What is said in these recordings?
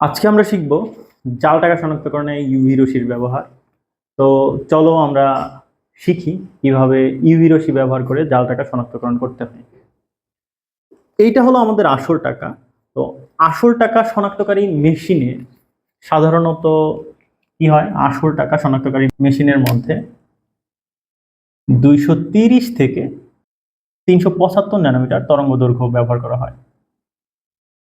আজকে আমরা শিখব জাল টাকা শনাক্তকরণে ইউভি রশির ব্যবহার। তো চলো আমরা শিখি কীভাবে ইউভি রশি ব্যবহার করে জাল টাকা শনাক্তকরণ করতে হয়। এইটা হলো আমাদের আসল টাকা। তো আসল টাকা শনাক্তকারী মেশিনে সাধারণত কি হয়? আসল টাকা শনাক্তকারী মেশিনের মধ্যে দুইশো থেকে তিনশো পঁচাত্তর ন্যানোমিটার তরঙ্গ দৈর্ঘ্য ব্যবহার করা হয়।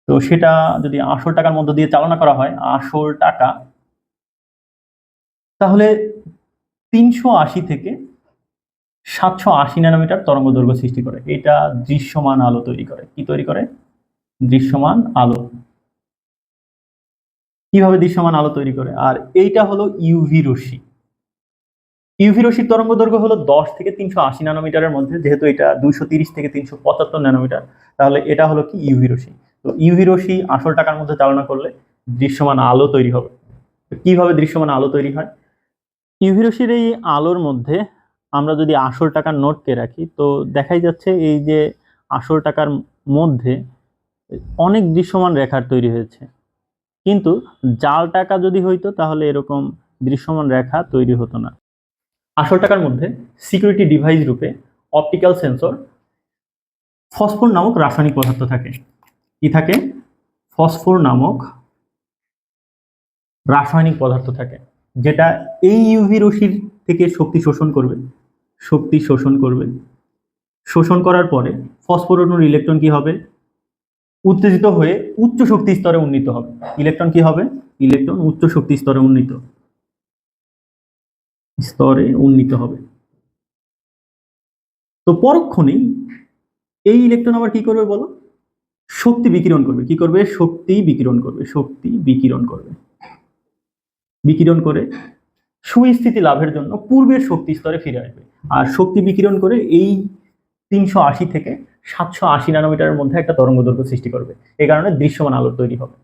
তো সেটা যদি আসল টাকার মধ্য দিয়ে চালনা করা হয় আসল টাকা, তাহলে তিনশো আশি থেকে সাতশো আশি ন্যানোমিটার তরঙ্গ দৈর্ঘ্য সৃষ্টি করে। এটা দৃশ্যমান আলো তৈরি করে। কি তৈরি করে? দৃশ্যমান আলো। কীভাবে দৃশ্যমান আলো তৈরি করে? আর এইটা হলো ইউভি রশ্মি। ইউভি রশ্মির তরঙ্গ দৈর্ঘ্য হলো দশ থেকে তিনশো আশি ন্যানোমিটারের মধ্যে, যেহেতু এটা দুইশো তিরিশ থেকে তিনশো পঁচাত্তর ন্যানোমিটার, তাহলে এটা হলো কি? ইউভি রশ্মি। তো ইউভি আসল টাকার মধ্যে চালনা করলে দৃশ্যমান আলো তৈরি হবে। কীভাবে দৃশ্যমান আলো তৈরি হয়? ইউভি এই আলোর মধ্যে আমরা যদি আসল টাকার নোটকে রাখি, তো দেখাই যাচ্ছে এই যে আসল টাকার মধ্যে অনেক দৃশ্যমান রেখার তৈরি হয়েছে। কিন্তু জাল টাকা যদি হইতো, তাহলে এরকম দৃশ্যমান রেখা তৈরি হতো না। আসল টাকার মধ্যে সিকিউরিটি ডিভাইস রূপে অপটিক্যাল সেন্সর ফসফোর নামক রাসায়নিক পদার্থ থাকে। কি থাকে? ফসফোর নামক রাসায়নিক পদার্থ থাকে, যেটা এই ইউভি রশ্মির থেকে শক্তি শোষণ করবে, শক্তি শোষণ করবে। শোষণ করার পরে ফসফোর অণুর ইলেকট্রন কি হবে? উত্তেজিত হয়ে উচ্চ শক্তি স্তরে উন্নীত হবে। ইলেকট্রন কি হবে? ইলেকট্রন উচ্চ শক্তি স্তরে উন্নীত। স্তরে উন্নীত হবে। তো পরক্ষণেই এই ইলেকট্রন আবার কি করবে বলো? শক্তি বিকিরণ করবে। কি করবে? শক্তি বিকিরণ করবে, শক্তি বিকিরণ করবে। বিকিরণ করে সুস্থিতি লাভের জন্য পূর্বের শক্তি স্তরে ফিরে আসবে। আর শক্তি বিকিরণ করে এই তিনশো আশি থেকে সাতশো আশি ন্যানোমিটারের মধ্যে একটা তরঙ্গ দৈর্ঘ্য সৃষ্টি করবে। এই কারণে দৃশ্যমান আলোর তৈরি হবে।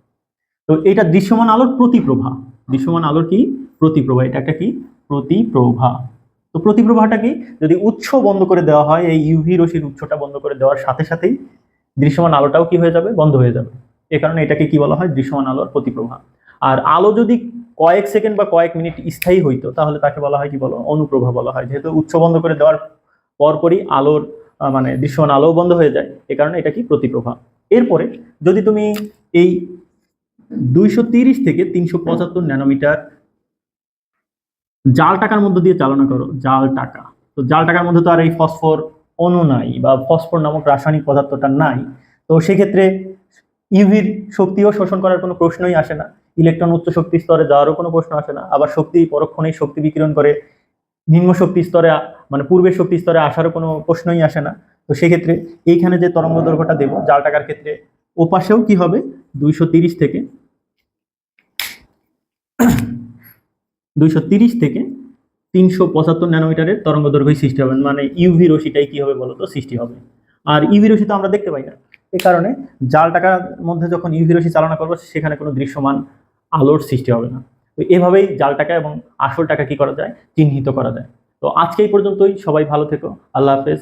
তো এটা দৃশ্যমান আলোর প্রতিপ্রভা। দৃশ্যমান আলোর কি? প্রতিপ্রভা। এটা একটা কি? প্রতিপ্রভা। তো প্রতিপ্রভাটা কি? যদি উৎস বন্ধ করে দেওয়া হয়, এই ইউভি রশ্মির উৎসটা বন্ধ করে দেওয়ার সাথে সাথেই দৃশ্যমান আলোটাও কি হয়ে যাবে? বন্ধ হয়ে যাবে। এ কারণে এটাকে কি বলা হয়? দৃশ্যমান আলোর প্রতিপ্রভা আর আলো যদি কয়েক সেকেন্ড বা কয়েক মিনিট স্থায়ী হইতো, তাহলে তাকে বলা হয় কি বলো? অনুপ্রভা বলা হয়। যেহেতু উৎস বন্ধ করে দেওয়ার পরপরই আলোর মানে দৃশ্যমান আলো বন্ধ হয়ে যায়, এ কারণে এটা কি প্রতিপ্রভা। এরপরে যদি তুমি এই দুইশো থেকে তিনশো পঁচাত্তর ন্যানোমিটার জাল টাকার মধ্য দিয়ে চালনা করো, জাল টাকা। তো জাল টাকার মধ্যে তো আর এই ফসফর অণু নাই বা ফসফর নামক রাসায়নিক পদার্থটা নাই। তো সেক্ষেত্রে ইউভির শক্তিও শোষণ করার কোনো প্রশ্নই আসে না। ইলেকট্রন উচ্চ শক্তি স্তরে যাওয়ারও কোনো প্রশ্ন আসে না। আবার শক্তি পরক্ষণেই শক্তি বিকিরণ করে, নিম্ন শক্তি স্তরে মানে পূর্বের শক্তি স্তরে আসারও কোনো প্রশ্নই আসে না। তো সেক্ষেত্রে এইখানে যে তরঙ্গ দৈর্ঘ্যটা দেবো, জাল টাকার ক্ষেত্রে ওপাশেও কি হবে? দুইশো তিরিশ থেকে, দুইশো তিরিশ থেকে তিনশো পঁচাত্তর ন্যানোমিটারের তরঙ্গ দৈর্ঘ্যই সৃষ্টি হবে মানে ইউভি রশিটাই কী হবে বলতো? সৃষ্টি হবে। আর ইউভি রশি তো আমরা দেখতে পাই না। এ কারণে জাল টাকার মধ্যে যখন ইউভি রশি চালনা করব, সেখানে কোনো দৃশ্যমান আলোর সৃষ্টি হবে না। তো এভাবেই জাল টাকা এবং আসল টাকা কি করা যায়? চিহ্নিত করা যায়। তো আজকে এই পর্যন্তই। সবাই ভালো থেকো। আল্লাহ হাফেজ।